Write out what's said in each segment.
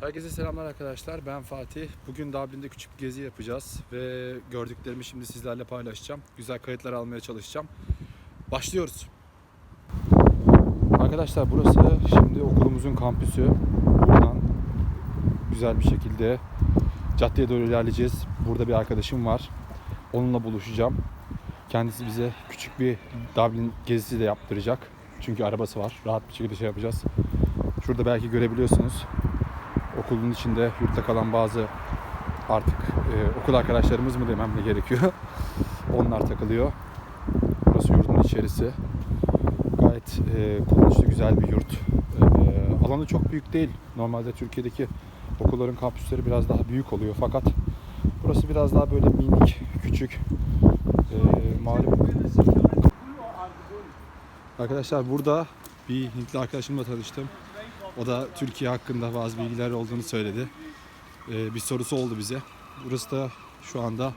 Herkese selamlar arkadaşlar. Ben Fatih. Bugün Dublin'de küçük bir gezi yapacağız ve gördüklerimi şimdi sizlerle paylaşacağım. Güzel kayıtlar almaya çalışacağım. Başlıyoruz. Arkadaşlar burası şimdi okulumuzun kampüsü. Buradan güzel bir şekilde caddeye doğru ilerleyeceğiz. Burada bir arkadaşım var. Onunla buluşacağım. Kendisi bize küçük bir Dublin gezisi de yaptıracak. Çünkü arabası var. Rahat bir şekilde şey yapacağız. Şurada belki görebiliyorsunuz okulun içinde yurtta kalan bazı artık e, okul arkadaşlarımız mı demem de gerekiyor. Onlar takılıyor. Burası yurdun içerisi. Gayet e, kullanışlı güzel bir yurt. E, alanı çok büyük değil. Normalde Türkiye'deki okulların kampüsleri biraz daha büyük oluyor. Fakat burası biraz daha böyle minik, küçük. E, malum. Arkadaşlar burada bir Hintli arkadaşımla tanıştım. O da Türkiye hakkında bazı bilgiler olduğunu söyledi. Ee, bir sorusu oldu bize. Burası da şu anda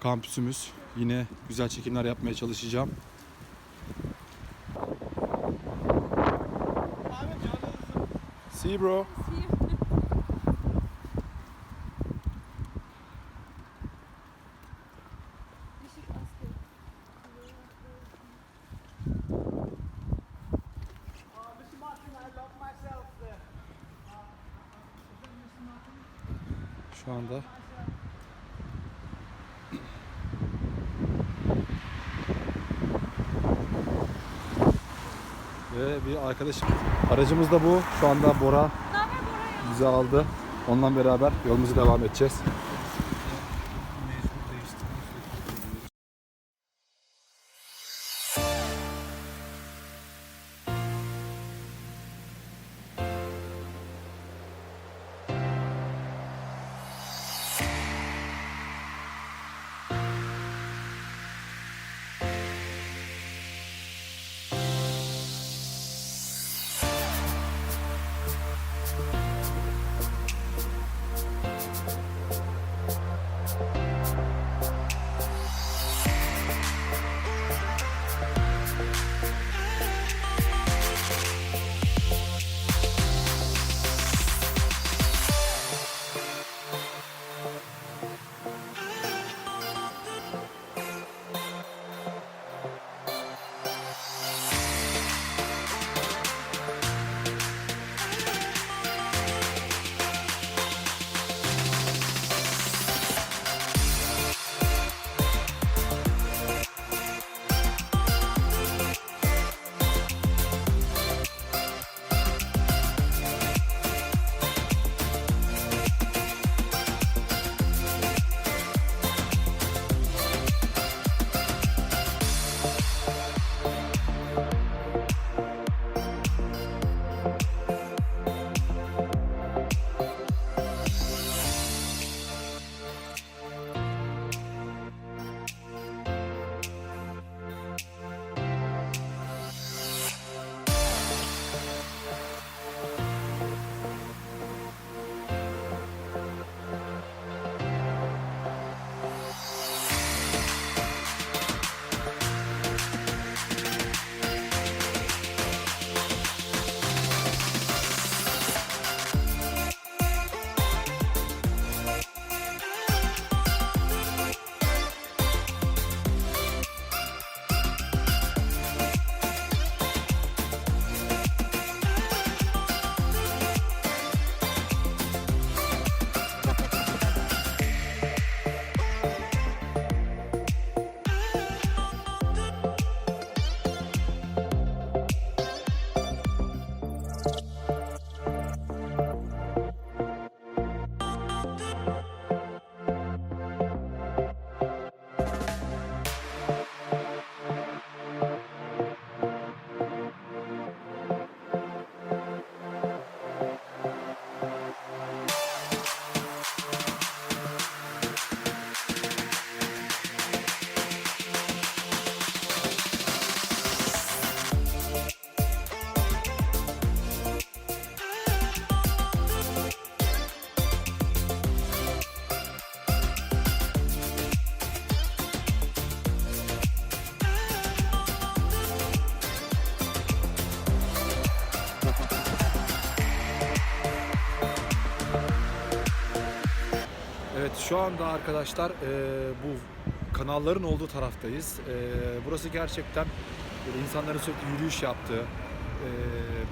kampüsümüz. Yine güzel çekimler yapmaya çalışacağım. See you bro. Şu anda ve bir arkadaşım aracımız da bu. Şu anda Bora bizi aldı. Onunla beraber yolumuza devam edeceğiz. Evet şu anda arkadaşlar e, bu kanalların olduğu taraftayız. E, burası gerçekten böyle insanların sürekli yürüyüş yaptığı e,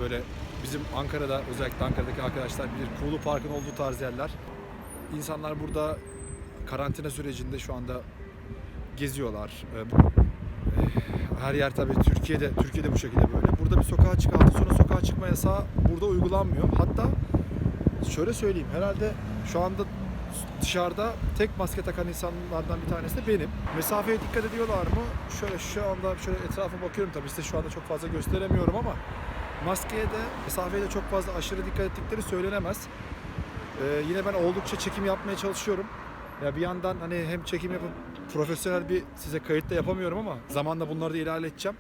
böyle bizim Ankara'da özellikle Ankara'daki arkadaşlar bilir Kuğulu Park'ın olduğu tarz yerler. İnsanlar burada karantina sürecinde şu anda geziyorlar. E, her yer tabii Türkiye'de Türkiye'de bu şekilde böyle. Burada bir sokağa çık hafta sonu sokağa çıkma yasağı burada uygulanmıyor. Hatta şöyle söyleyeyim herhalde şu anda dışarıda tek maske takan insanlardan bir tanesi de benim. Mesafeye dikkat ediyorlar mı? Şöyle şu anda şöyle etrafa bakıyorum tabii size şu anda çok fazla gösteremiyorum ama maskeye de mesafeye de çok fazla aşırı dikkat ettikleri söylenemez. Ee, yine ben oldukça çekim yapmaya çalışıyorum. Ya bir yandan hani hem çekim yapıp profesyonel bir size kayıt da yapamıyorum ama zamanla bunları da ilerleteceğim.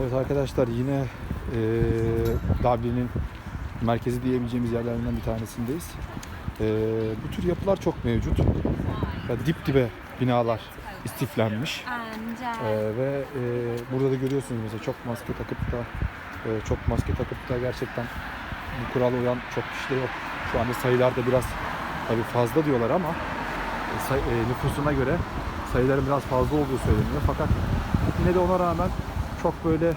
Evet arkadaşlar yine eee Dublin'in merkezi diyebileceğimiz yerlerinden bir tanesindeyiz. Eee, bu tür yapılar çok mevcut. Ya dip dibe binalar istiflenmiş. Eee, ve eee, burada da görüyorsunuz mesela çok maske takıp da eee, çok maske takıp da gerçekten bu kurala uyan çok kişi de yok. Şu anda sayılar da biraz tabii fazla diyorlar ama e, say- e, nüfusuna göre sayıların biraz fazla olduğu söyleniyor. Fakat yine de ona rağmen çok böyle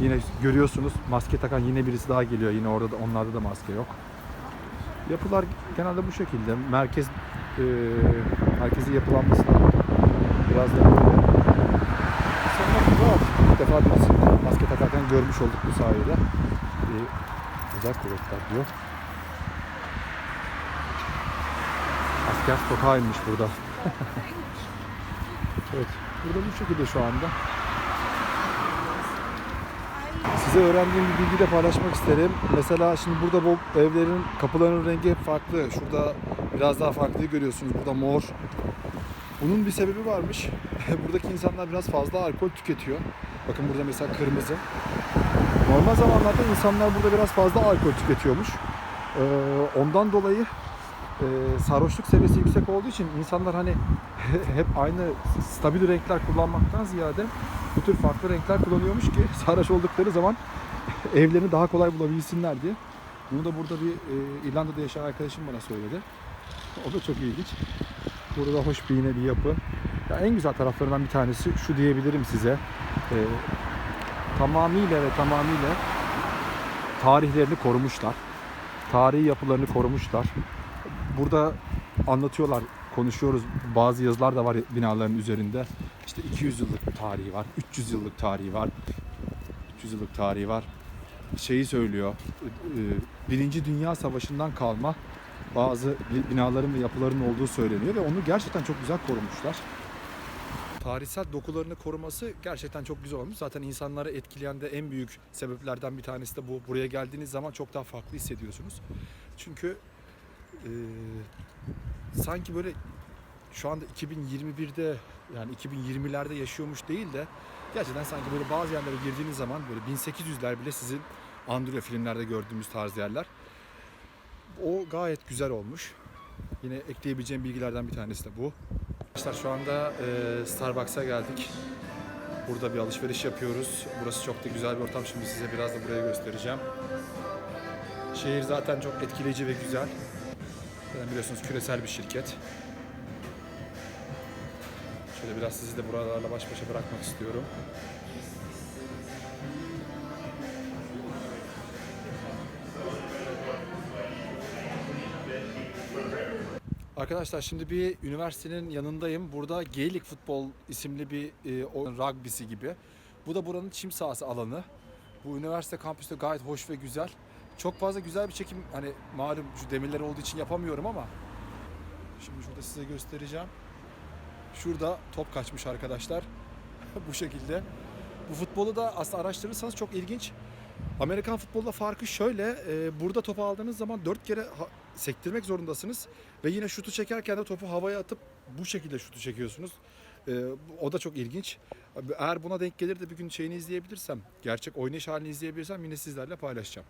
yine görüyorsunuz maske takan yine birisi daha geliyor. Yine orada da onlarda da maske yok. Yapılar genelde bu şekilde. Merkez e, merkezi yapılanması da biraz da böyle. İlk defa birisini maske takarken görmüş olduk bu sayede. E, özel kuvvetler diyor. Asker sokağıymış burada. evet. Burada bu şekilde şu anda. Size öğrendiğim bir bilgi de paylaşmak isterim. Mesela şimdi burada bu evlerin kapılarının rengi hep farklı. Şurada biraz daha farklı görüyorsunuz. Burada mor. Bunun bir sebebi varmış. Buradaki insanlar biraz fazla alkol tüketiyor. Bakın burada mesela kırmızı. Normal zamanlarda insanlar burada biraz fazla alkol tüketiyormuş. Ee, ondan dolayı e, sarhoşluk seviyesi yüksek olduğu için insanlar hani hep aynı stabil renkler kullanmaktan ziyade bu tür farklı renkler kullanıyormuş ki sarhoş oldukları zaman evlerini daha kolay bulabilsinler diye. Bunu da burada bir e, İrlanda'da yaşayan arkadaşım bana söyledi. O da çok ilginç. Burada da hoş bir yine bir yapı. Ya en güzel taraflarından bir tanesi şu diyebilirim size. E, tamamıyla ve tamamıyla tarihlerini korumuşlar. Tarihi yapılarını korumuşlar. Burada anlatıyorlar, konuşuyoruz. Bazı yazılar da var binaların üzerinde. İşte 200 yıllık bir tarihi var, 300 yıllık tarihi var, 300 yıllık tarihi var. Şeyi söylüyor, Birinci Dünya Savaşı'ndan kalma bazı bi- binaların ve yapıların olduğu söyleniyor ve onu gerçekten çok güzel korumuşlar. Tarihsel dokularını koruması gerçekten çok güzel olmuş. Zaten insanları etkileyen de en büyük sebeplerden bir tanesi de bu. Buraya geldiğiniz zaman çok daha farklı hissediyorsunuz. Çünkü e, sanki böyle şu anda 2021'de yani 2020'lerde yaşıyormuş değil de gerçekten sanki böyle bazı yerlere girdiğiniz zaman böyle 1800'ler bile sizin andırıyor filmlerde gördüğümüz tarz yerler. O gayet güzel olmuş. Yine ekleyebileceğim bilgilerden bir tanesi de bu. Arkadaşlar şu anda e, Starbucks'a geldik. Burada bir alışveriş yapıyoruz. Burası çok da güzel bir ortam. Şimdi size biraz da burayı göstereceğim. Şehir zaten çok etkileyici ve güzel. Zaten biliyorsunuz küresel bir şirket. Şöyle biraz sizi de buralarla baş başa bırakmak istiyorum. Arkadaşlar şimdi bir üniversitenin yanındayım. Burada Gaelic Futbol isimli bir e, oyun rugby'si gibi. Bu da buranın çim sahası alanı. Bu üniversite kampüsü de gayet hoş ve güzel. Çok fazla güzel bir çekim hani malum şu demirler olduğu için yapamıyorum ama şimdi şurada size göstereceğim. Şurada top kaçmış arkadaşlar. Bu şekilde. Bu futbolu da aslında araştırırsanız çok ilginç. Amerikan futbolda farkı şöyle. e, burada topu aldığınız zaman dört kere sektirmek zorundasınız. Ve yine şutu çekerken de topu havaya atıp bu şekilde şutu çekiyorsunuz. E, o da çok ilginç. Eğer buna denk gelir de bir gün şeyini izleyebilirsem, gerçek oynayış halini izleyebilirsem yine sizlerle paylaşacağım.